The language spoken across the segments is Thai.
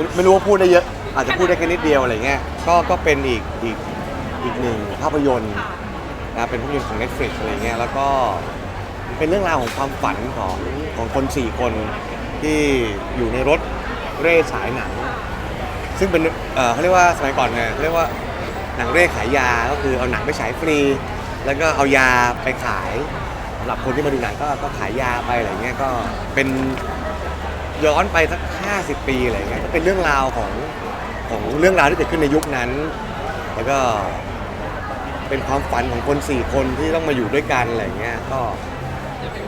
ไม่ไม่รู้ว่าพูดได้เยอะ อาจจะพูดได้แค่นิดเดียวอะไรเงี้ยก็ก็เป็นอีกอีกอีกหนึ่งภาพยนตร์นะเป็นภาพยนตร์ของ Netflix อะไรเงี้ยแล้วก็เป็นเรื่องราวของความฝันของของคนสี่คนที่อยู่ในรถเร่ฉายหนัง ซึ่งเป็นเอ่อเขาเรียกว่าสมัยก่อนเนี่ยเขาเรียกว่าหนังเร่ขายยาก็คือเอาหนังไปฉายฟรี แล้วก็เอายาไปขายสำหรับคนที่มาดูหนังก็ก็ขายยาไปอะไรเงี้ยก็เป็น ย้อนไปสัก 50 ปีอะไรเงี้ยก็เป็นเรื่องราวของของเรื่องราวที่เกิดขึ้นในยุคนั้น แล้วก็เป็นความฝันของคนสี่คนที่ต้องมาอยู่ด้วยกันอะไรเงี้ยก็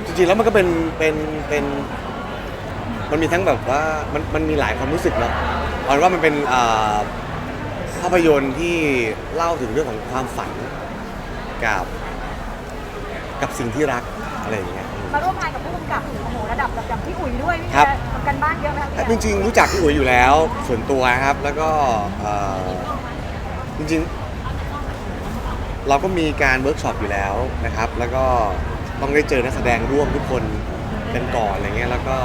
จริงๆแล้วมันก็เป็นเป็นเป็นมันมีทั้งแบบว่ามันมันมีหลายความรู้สึกเนาะเอาเป็นว่ามันเป็นอ่าภาพยนตร์ที่เล่าถึงเรื่องของความฝันกับกับสิ่งที่รักอะไรอย่างเงี้ย มาร่วมงานกับผู้กำกับโอ้โหระดับระดับพี่อุ๋ยด้วยพี่ครับแกทำกันบ้านเยอะไหมคะพี่จริงๆรู้จักพี่อุ๋ยอยู่แล้วส่วนตัวครับ แล้วก็เอ่อจริงๆ เราก็มีการเวิร์กช็อปอยู่แล้วนะครับ แล้วก็ต้องได้เจอนักแสดงร่วมทุกคนกันก่อนอะไรเงี้ยแล้วก็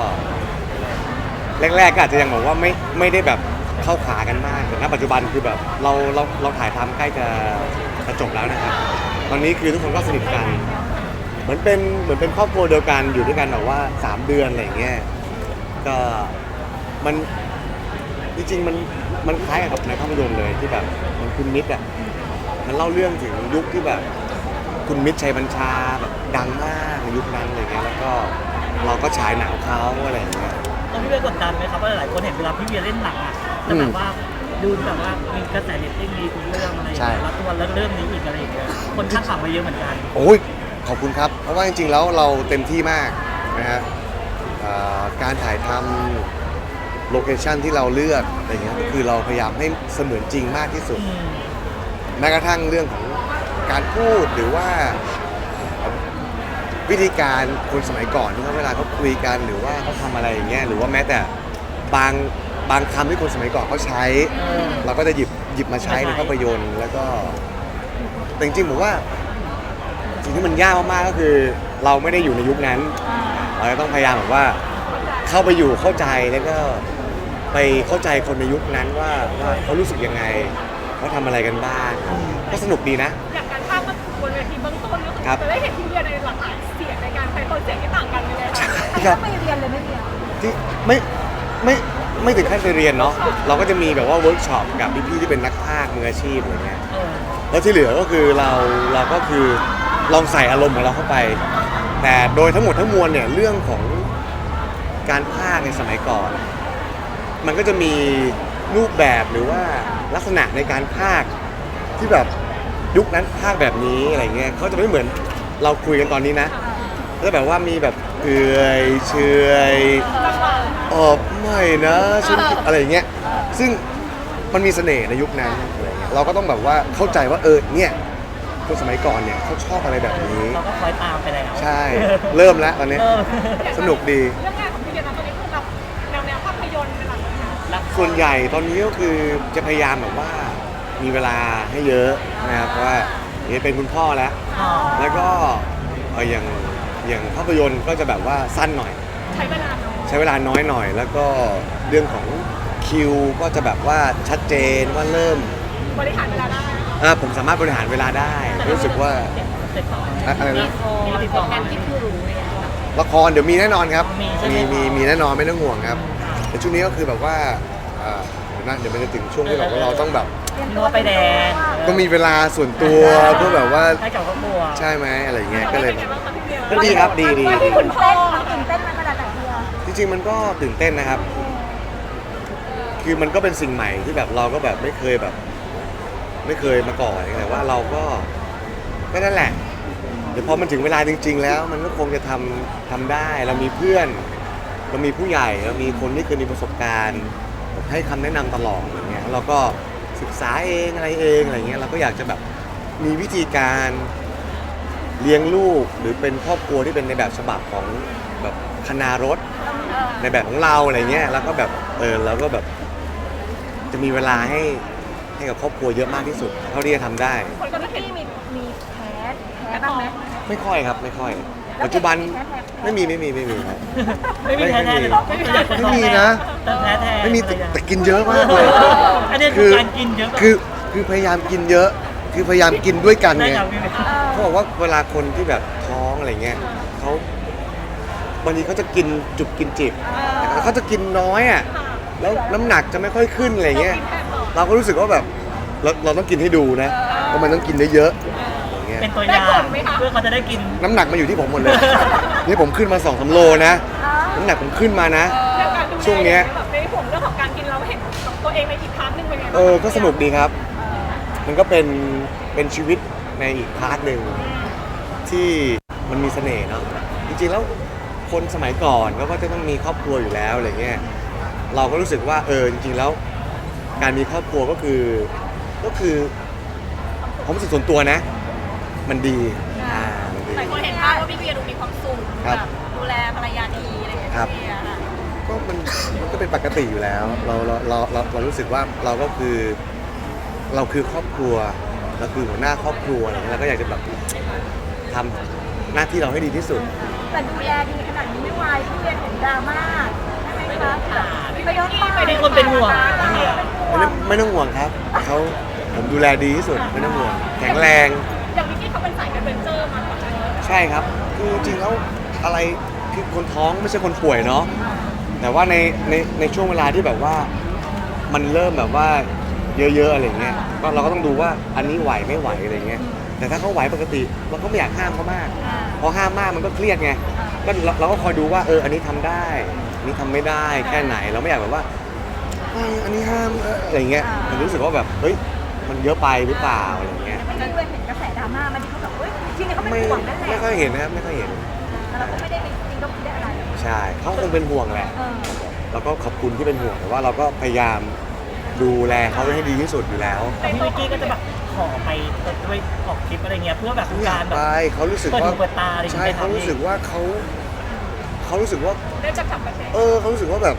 แรกๆก็อาจจะยังบอกว่าไม่ไม่ได้แบบเข้าขากันมากแต่ณปัจจุบันคือแบบเราเราเราถ่ายทำใกล้จะจะจบแล้วนะครับ ตอนนี้คือทุกคนก็สนิทกัน เหมือนเป็นเหมือนเป็นครอบครัวเดียวกันอยู่ด้วยกันแบบว่าสามเดือนอะไรอย่างเงี้ย ก็มันจริงๆมันมันคล้ายกับในภาพยนตร์เลยที่แบบมันคุณมิตรอะมันเล่าเรื่องถึงยุคที่แบบ คุณมิตรชัยบัญชาแบบดังมากในยุคนั้นอะไรเงี้ยแล้วก็เราก็ฉายหนังเขาอะไรอย่างเงี้ยตรงพี่เวียกดดันไหมครับว่าหลายๆคนเห็นเวลาพี่เวียเล่นหนังอะจะแบบว่าดูแบบว่ามีกระแสเรตติ้งดีทุกเรื่องอะไรอย่างใช่เงี้ยแล้วตัวแล้วเรื่องนี้อีกอะไรอย่างเงี้ยคนคาดหวังมาเยอะเหมือนกันโอ้ยขอบคุณครับ เพราะว่าจริงๆแล้วเราเต็มที่มากนะฮะเอ่อ การถ่ายทำโลเคชันที่เราเลือกอะไรเงี้ยก็คือเราพยายามให้เสมือนจริงมากที่สุดอืมแม้กระทั่งเรื่องของการพูดหรือว่าวิธีการคนสมัยก่อนที่เขาเวลาเขาคุยกันหรือว่าเขาทำอะไรอย่างเงี้ยหรือว่าแม้แต่บางบางคำที่คนสมัยก่อนเขาใช้เออเราก็จะหยิบหยิบมาใช้ในภาพยนตร์แล้วก็แต่จริงๆผมว่าสิ่งที่มันยากมากๆก็คือ เราไม่ได้อยู่ในยุคนั้น เราจะต้องพยายามแบบว่าเข้าไปอยู่เข้าใจแล้วก็ไปเข้าใจคนในยุคนั้นว่าว่าเขารู้สึกยังไงเขาทำอะไรกันบ้างก็สนุกดีนะ อย่างการภาพมันบนเวทีเบื้องต้นก็คือครับจะได้เห็นพี่เวียในหลากหลายเสียงในการใช้โปรเจกต์ที่ต่างกันเลยนะอันนี้ต้องไปเรียนเลยไหมพี่ที่ไม่ไม่ไม่ถึงขั้นไปเรียนเนาะเราก็จะมีแบบว่าเวิร์กช็อปกับพี่ๆที่เป็นนักพากย์มืออาชีพอะไรเงี้ยเออแล้วที่เหลือก็คือเราเราก็คือลองใส่อารมณ์ของเราเข้าไป แต่โดยทั้งหมดทั้งมวลเนี่ยเรื่องของการพากย์ในสมัยก่อน มันก็จะมีรูปแบบหรือว่าลักษณะในการพากย์ที่แบบยุคนั้นพากย์แบบนี้อะไรเงี้ยเขาจะไม่เหมือนเราคุยกันตอนนี้นะก็แบบว่ามีแบบเอื่อยเชยออบไม่นะฉันอะไรอย่างเงี้ยซึ่งมันมีเสน่ห์ในยุคนั้นอะไรเงี้ยเราก็ต้องแบบว่าเข้าใจว่าเออเนี่ย คนสมัยก่อนเนี่ยเขาชอบอะไรแบบนี้ เราก็คอยตามไปแล้วใช่ เริ่มแล้วตอนนี้ เออสนุกดี เรื่องงานของพี่เวียนะตอนนี้คือแบบแนวแนวภาพยนตร์เป็นหลักเลยนะรักส่วนใหญ่ตอนนี้ก็คือจะพยายามแบบว่ามีเวลาให้เยอะนะครับเพราะว่าเอะเป็นคุณพ่อแล้ว อ๋อแล้วก็เอ่ออย่างอย่างภาพยนตร์ก็จะแบบว่าสั้นหน่อย ใช้เวลาเนาะใช้เวลาน้อยหน่อย แล้วก็เรื่องของคิวก็จะแบบว่าชัดเจนว่าเริ่มบริหารเวลาได้ อ่าผมสามารถบริหารเวลาได้ รู้สึกว่าติดต่ออะอะไรนะมีติดต่อมาละครเดี๋ยวมีแน่นอนครับ มีใช่ไหม มีมีมีแน่นอนไม่ต้องห่วงครับแต่ช่วงนี้ก็คือแบบว่าอ่าเดี๋ยวนะเดี๋ยวมันจะถึงช่วงที่แบบว่าเราต้องแบบเรียนนัตัววไปแดงก็มีเวลาส่วนตัวเพื่อแบบว่าให้กับครอบครัวใช่ไหมอะไรเงี้ยก็เลยป็นไงบ้างคะพี่เวียก็ดีครับดีดีว่าดีที่คุณพ่อตื่นเต้นไหมเวลาแต่งตัวจริงๆมันก็ตื่นเต้นนะครับ คือมันก็เป็นสิ่งใหม่ที่แบบเราก็แบบไม่เคยแบบ ไม่เคยมาก่อนแต่ว่าเราก็ก็นั่นแหละเดี๋ยวพอมันถึงเวลาจริง ๆ แล้ว มันก็คงจะทำทำได้เรามีเพื่อน เรามีผู้ใหญ่เรามีคนที่เคยมีประสบการณ์ให้คำแนะนำตลอดอย่างเงี้ยเราก็ศึกษาเองอะไรเองอะไรเงี้ยเราก็อยากจะแบบมีวิธีการเลี้ยงลูกหรือเป็นครอบครัวที่เป็นในแบบฉบับของแบบคณารถ ในแบบของเราอะไรเงี้ยแล้วก็แบบเออเราก็แบบจะมีเวลาให้ ให้กับครอบครัวเยอะมากที่สุด เท่าที่จะทำได้ คนก็จะเห็นพี่มีมีแพ้แพ้บ้างไหมไม่ค่อยครับ ไม่ค่อย ปัจจุบันไม่มีไม่มีไม่มีครับ ไม่มีแท้ๆเลยเหรอไม่มีนะ แต่แท้ๆไม่มีแต่แต่กินเยอะมากเลยอันนี้คือการกินเยอะคือคือพยายามกินเยอะ คือพยายามกินด้วยกันได้ไงครับพี่เวียเขาบอกว่าเวลาคนที่แบบท้องอะไรเงี้ยเขาบางทีเขาจะกินจุบกินจิบแต่เขาจะกินน้อยอะแล้วน้ำหนักจะไม่ค่อยขึ้นอะไรเงี้ย เราก็รู้สึกว่าแบบเราเราต้องกินให้ดูนะว่ามันต้องกินเยอะๆอย่างเงี้ยเป็นตัวอย่างเพื่อเขาจะได้กิน น้ำหนักมาอยู่ที่ผมหมดเลย นี่ผมขึ้นมา2อสโลนะ น้ำหนักผมขึ้นมานะ เรื่องการดูแลช่วงเนี้ย แบบในผมเรื่องของการกินเราเห็นตัวเองในอีกพาร์ทหนึงเป็นไงบ้างเออก็สนุกดีครับ มันก็เป็นเป็นชีวิตในอีกพาร์ทหนึ่งที่มันมีเสน่ห์เนาะจริงๆแล้วคนสมัยก่อนเขาก็จะต้องมีครอบครัวอยู่แล้วอะไรเงี้ยเราก็รู้สึกว่าเออจริงๆแล้ว การมีครอบครัวก็คือก็คือผมรู้สึกส่วนตัวนะ มันดีอ่ามันดี หลายคนเห็นภาพว่าพี่เวียดูมีความสุขครับ แบบดูแลภรรยาดีอะไรอย่างเงี้ยครับ พี่เวียค่ะก็มันมันก็เป็นปกติอยู่แล้วเราเราเราเราเรารู้สึกว่าเราก็คือ เราคือครอบครัวเราคือหัวหน้าครอบครัวอะไรเงี้ยเราก็อยากจะแบบทำหน้าที่เราให้ดีที่สุด แต่ดูแลดีขนาดนี้ไม่วายพี่เวียนเห็นดราม่าใช่ไหมคะไปโดนปามีคนเป็นห่วงพี่เวีย ไม่ต้องไม่ต้องห่วงครับเขาผมดูแลดีที่สุดไม่ต้องห่วงแข็งแรง อย่างวิกกี้เขาเป็นสายแอดเวนเจอร์มากกว่าใช่ครับ คือจริงๆแล้วอะไรคือคนท้องไม่ใช่คนป่วยเนาะ แต่ว่าในในในช่วงเวลาที่แบบว่า มันเริ่มแบบว่าเยอะๆอะไรเงี้ยก็เราก็ต้องดูว่าอันนี้ไหวไม่ไหวอะไรเงี้ย แต่ถ้าเขาไหวปกติเราก็ไม่อยากห้ามเขามากเพราะห้ามมากมันก็เครียดไง ก็เราเราก็คอยดูว่าเอออันนี้ทำได้อันนี้ทำไม่ได้แค่ไหน เราไม่อยากแบบว่า เอ้ยอันนี้ห้ามเอออะไรเงี้ยมันรู้สึกว่าแบบเฮ้ยมันเยอะไปหรือเปล่าอะไรเงี้ยไม่ได้เวียนเห็นกระแสดราม่ามันที่เขาแบบเฮ้ยจริงๆเขาเป็นไม่ห่วงนั่นแหละไม่ค่อยเห็นนะครับไม่ค่อยเห็นแต่เราก็ไม่ได้ไปจริงก็ไม่ได้อะไรใช่เขาคงเป็นห่วงแหละเออเราก็ขอบคุณที่เป็นห่วงแต่ว่าเราก็พยายามดูแลเขาให้ดีที่สุดอยู่แล้วแต่พี่วิกกี้ก็จะแบบขอไปด้วยออกคลิปอะไรเงี้ยเพื่อแบบเขาอยากการแบไปบเขารู้สึกเปิดว่าหูเปิดตาอะไรอย่างใช่เงี้ยเขารู้สึกว่าเขาเขารู้สึกว่าได้จับจับประเทศเออเขารู้สึกว่าแบบ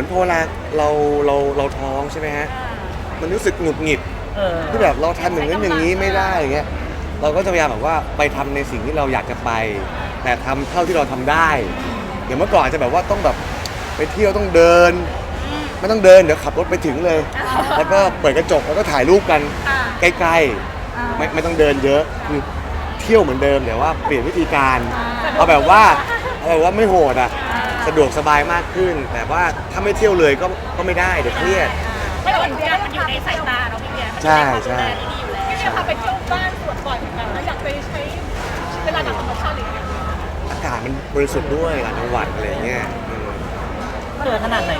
มือนพอเวลาเราเราเราท้องใช่ไหมฮะมันรู้สึกหงุดหงิดเออที่แบบเราทำอย่างนั้นอย่างนี้ไม่ได้อย่างเงี้ยเราก็จะพยายามแบบว่าไปทำในสิ่งที่เราอยากจะไป แต่ทำเท่าที่เราทำได้อย่างเมื่อก่อนอาจจะแบบว่าต้องแบบไปเที่ยวต้องเดิน ไม่ต้องเดินเดี๋ยวขับรถไปถึงเลย แล้วก็เปิดกระจกแล้วก็ถ่ายรูปกันใกล้ๆไม่ไม่ต้องเดินเยอะคือเที่ยวเหมือนเดิมแต่ว่าเปลี่ยนวิธีการเอาแบบว่าเอาแบบว่าไม่โหดอะสะดวกสบายมากขึ้น แต่ว่าถ้าไม่เที่ยวเลยก็ก็ไม่ได้เดี๋ยวเครียด ไม่แต่ว่าทุกอย่างมันอยู่ในสายตาเราพี่เวียมันใช่อยู่ในความดูแลใช่ที่ดีอยู่แล้วพี่เวียพาไปเที่ยวบ้านสวนบ่อยเหมือนกันแล้วอยากไปใช้เวลากับธรรมชาติหรือยังไงอากาศมันบริสุทธิ์ด้วยต่างจังหวัดอะไรเงี้ยอืมเขินขนาดไหน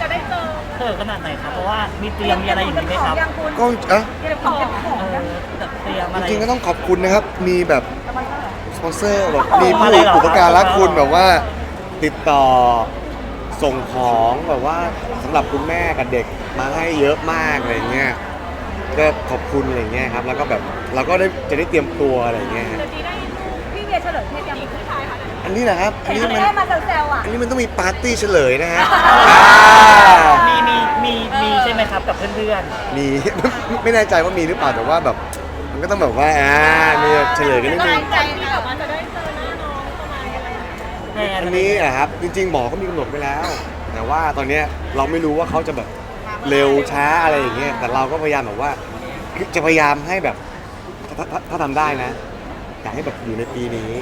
จะได้เจอเขินขนาดไหนครับ เพราะว่ามีเตรียมมีอะไรอย่างนี้ไหมครับยังคุณก็เอะเตรียมของเตรียมของเอยังอเตรียมจอะไร ริงๆก็ต้องขอบคุณนะครับ มีแบบสปอนเซอร์เหรอสปอนเซอร์แบบมีมาผู้เลยเหรออุปการะคุณแบบว่า ติดต่อส่งของแบบว่าสำหรับคุณแม่กับเด็กมาให้เยอะมากอะไรเงี้ยก็ขอบคุณอะไรเงี้ยครับ แล้วก็แบบเราก็ได้จะได้เตรียมตัวอะไรเงี้ยฮะจะดีได้พี่เวียเฉลิมเพชรยังดีขึ้นท้ายค่ะอันนี้แหละครับอันเห็นนี้มันแม่มาแซวๆอะอันนี้มันต้องมีปาร์ตี้เฉลยนะฮะมีมีมีมีใช่ไหมครับกับเพื่อนมี ไม่แน่ใจว่ามีหรือเปล่าแต่ว่าแบบ มันก็ต้องแบบว่าอ่ามีแบบเฉลยกันนิดนึงใจที่แบบว่าจะ แทนอันนี้นะครับจริงๆหมอก็มีกำหนดไว้แล้ว แต่ว่าตอนเนี้ยเราไม่รู้ว่าเขาจะแบบเร็วช้าอะไรอย่างเงี้ยแต่เราก็พยายามแบบว่าคือจะพยายามให้แบบถ้าถ้าถ้าทำได้นะอยากให้แบบอยู่ในปีนี้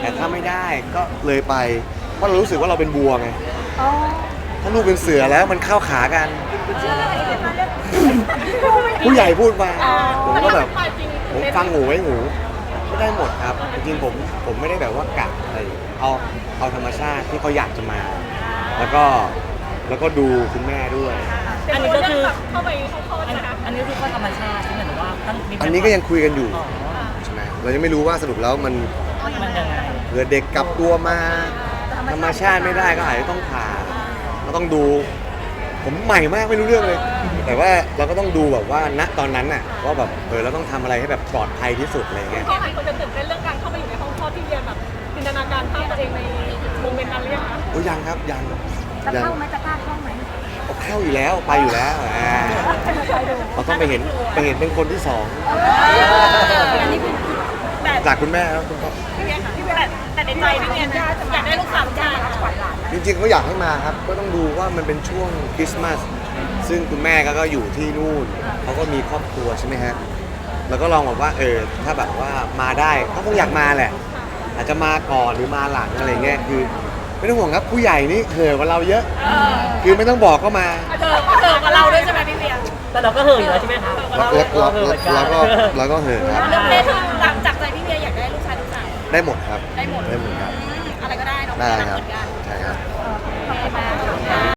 แต่ถ้าไม่ได้ก็เลยไปเพราะเรารู้สึกว่าเราเป็นบัวไงอ๋อถ้าลูกเป็นเสือแล้วมันเข้าขากัน ผู้ใหญ่พูดมาผมก็แบบผมฟังหูไว้หูก็ได้หมดครับจริงๆผมผมไม่ได้แบบว่ากะอะไรเอาเอาธรรมชาติที่เขาอยากจะมา แล้วก็แล้วก็ดูคุณแม่ด้วย อันนี้ก็คือเข้าไปเข้าคออันนะคะอันนี้คือข้อธรรมชาติใช่ไหมหรือว่าตั้งมีอันนี้ก็ยังคุยกันอยู่อ๋อใช่ไหมเรายังไม่รู้ว่าสรุปแล้วมันมันยังไงเผื่อเด็กกลับตัวมา ธรรมชาติไม่ได้ก็อาจจะต้องผ่าก็ต้องดู ผมใหม่มากไม่รู้เรื่องเลย แต่ว่าเราก็ต้องดูแบบว่าณตอนนั้นน่ะว่าแบบเออเราต้องทำอะไรให้แบบปลอดภัยที่สุดอะไรเงี้ยแค่ไหนคนจะตื่นเต้นเรื่องการเข้าไปอยู่ในห้องคลอดที่เรียนแบบจิ นตนาการภาพตัวเองในโมเมนต์นั้นหรือยังคะโอ้ยังครับยังจะยังเข้าไหมจะกล้าเข้าไหมเอาเข้าอยู่แล้วไปอยู่แล้วอ่าเราต้องไปเห็นไปเห็นเป็นคนที่สองอันนี้คือแบบจากคุณแม่ครับคุณพ่อ พี่เวียค่ะพี่เวียแต่แต่ในใจพี่เวียนะอยากได้ลูกสาวลูกชายค่ะขวัญหลานจริงๆเขาอยากให้มาครับ ก็ต้องดูว่ามันเป็นช่วงคริสต์มาส ซึ่งคุณแม่ก็ก็อยู่ที่นู่น เขาก็มีครอบครัวใช่ไหมฮะ แล้วก็ลองแบบว่าเออ ถ้าแบบว่ามาได้ก็คงอยากมาแหละ อาจจะมาก่อนหรือมาหลังอะไรเงี้ยคือ ไม่ต้องห่วงครับผู้ใหญ่นี่เห่อกว่าเราเยอะคือไม่ต้องบอกก็มาเธอเธอกับเราด้วยใช่ไหมพี่เวียแต่เราก็เห่ออยู่แล้วใช่ไหมครับเราเราเราเราก็เราก็เห่อครับเรื่องเพศคือหลังจากใจพี่เวียอยากได้ลูกชายลูกสาวได้หมดครับ ได้หมด ได้หมดครับอะไรก็ได้เนาะได้รักครัเหบมือนกันใช่ครับ